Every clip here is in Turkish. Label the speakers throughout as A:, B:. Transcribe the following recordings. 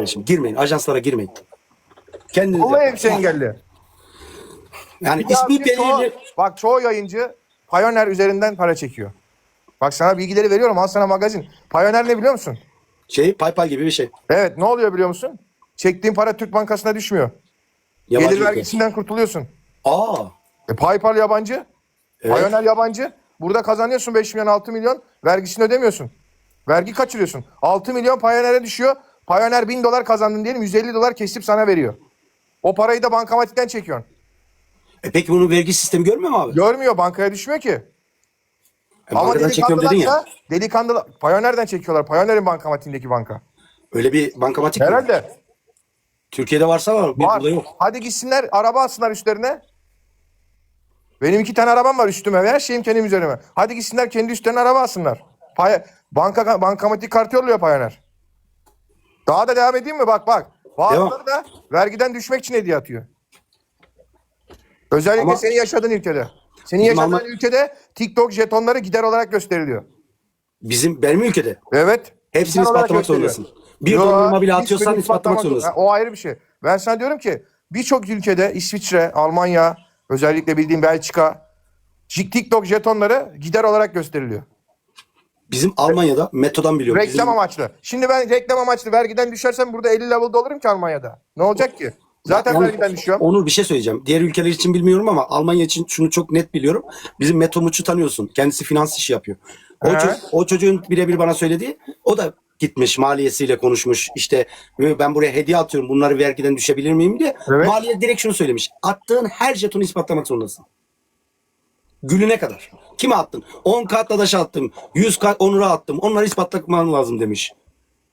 A: kardeşim. Girmeyin. Ajanslara girmeyin. Kendinize.
B: Vallahi hepsi engelli.
A: Yani
B: Ya
A: ismi
B: bir çoğu-
A: belirli.
B: bak çoğu yayıncı Payoneer üzerinden para çekiyor. Bak sana bilgileri veriyorum. Al sana magazin. Payoneer ne biliyor musun?
A: Şey PayPal gibi bir şey.
B: Evet ne oluyor biliyor musun? Çektiğin para Türk Bankası'na düşmüyor.
A: Yabancı
B: Gelir
A: ülke.
B: vergisinden kurtuluyorsun.
A: Aa.
B: E, PayPal yabancı.
A: Evet.
B: Payoneer yabancı. Burada kazanıyorsun 5 milyon 6 milyon. Vergisini ödemiyorsun. Vergi kaçırıyorsun. 6 milyon Payoneer'e düşüyor. Payoneer 1000 dolar kazandın diyelim 150 dolar kesip sana veriyor. O parayı da bankamatikten çekiyorsun.
A: E peki bunun vergi sistemi görmüyor mu abi?
B: Görmüyor bankaya düşmüyor ki.
A: E, çekiyorum dedin ya.
B: delikanlılarsa delikanlı Payoneer'den çekiyorlar. Payoneer'in bankamatiğindeki banka.
A: Öyle bir bankamatik mi?
B: Herhalde.
A: Türkiye'de varsa var. Bir
B: Var.
A: yok.
B: Hadi gitsinler araba alsınlar üstlerine. Benim iki tane arabam var üstüme ve her şeyim kendim üzerime. Hadi gitsinler kendi üstlerine araba alsınlar. Pay, banka, bankamatik kart yolluyor Payoneer. Daha da devam edeyim mi? Bak bak. Bazıları da vergiden düşmek için hediye atıyor. Özellikle
A: Ama-
B: senin yaşadığın ülkede. Senin
A: Bizim
B: yaşadığın
A: Alman-
B: ülkede TikTok jetonları gider olarak gösteriliyor.
A: Bizim benim ülkede.
B: Evet.
A: Hepsini
B: gider olarak
A: ispatlamak zorundasın. Bir
B: Yo,
A: dondurma bile
B: hiçbirini
A: atıyorsan ispatlamak zorundasın.
B: Ha, O ayrı bir şey. Ben sana diyorum ki birçok ülkede İsviçre, Almanya, özellikle bildiğim Belçika Jik- TikTok jetonları gider olarak gösteriliyor.
A: Bizim Almanya'da metodan biliyorum.
B: Reklam
A: Bizim-
B: amaçlı. Şimdi ben reklam amaçlı vergiden düşersem burada 50 level'da olurum ki Almanya'da. Ne olacak ki? Zaten
A: Onur-
B: vergiden düşüyorum.
A: Onur bir şey söyleyeceğim. Diğer ülkeler için bilmiyorum ama Almanya için şunu çok net biliyorum. Bizim Meto Muç'u tanıyorsun. Kendisi finans işi yapıyor. O,
B: He.
A: ço- o çocuğun birebir bana söylediği o da gitmiş maliyesiyle konuşmuş. İşte ben buraya hediye atıyorum bunları vergiden düşebilir miyim diye.
B: Evet.
A: Maliye direkt şunu söylemiş. Attığın her jetonu ispatlamak zorundasın. Gülüne kadar. Kime attın? 10 kat Dadaş'a attım. 100 kat Onur'a attım. Onları ispatlaman lazım demiş.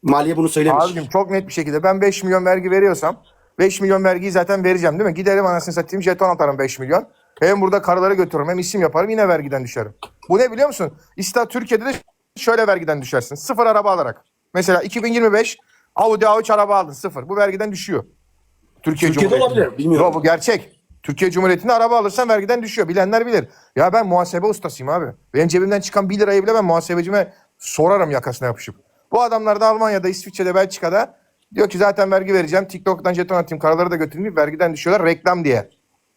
A: Maliye bunu söylemiş.
B: Abicim çok net bir şekilde ben 5 milyon vergi veriyorsam 5 milyon vergiyi zaten vereceğim değil mi? Giderim anasını satayım jeton atarım 5 milyon. Hem burada karıları götürürüm hem isim yaparım yine vergiden düşerim. Bu ne biliyor musun? İster Türkiye'de de şöyle vergiden düşersin. Sıfır araba alarak. Mesela 2025 Audi A3 araba aldın sıfır. Bu vergiden düşüyor. Türkiye
A: Türkiye'de olabilir, bilmiyorum.
B: Yok bu gerçek. Türkiye Cumhuriyeti'nde araba alırsan vergiden düşüyor. Bilenler bilir. Ya ben muhasebe ustasıyım abi. Benim cebimden çıkan 1 lirayı bile ben muhasebecime sorarım yakasına yapışıp. Bu adamlar da Almanya'da, İsviçre'de, Belçika'da diyor ki zaten vergi vereceğim. TikTok'tan jeton atayım, karaları da götüreyim deyip vergiden düşüyorlar reklam diye.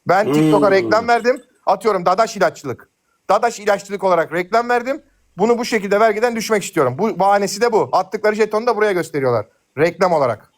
B: Ben TikTok'a reklam verdim. Atıyorum Dadaş ilaççılık. Dadaş ilaççılık olarak reklam verdim. Bunu bu şekilde vergiden düşmek istiyorum. Bu bahanesi de bu. Attıkları jetonu da buraya gösteriyorlar. Reklam olarak.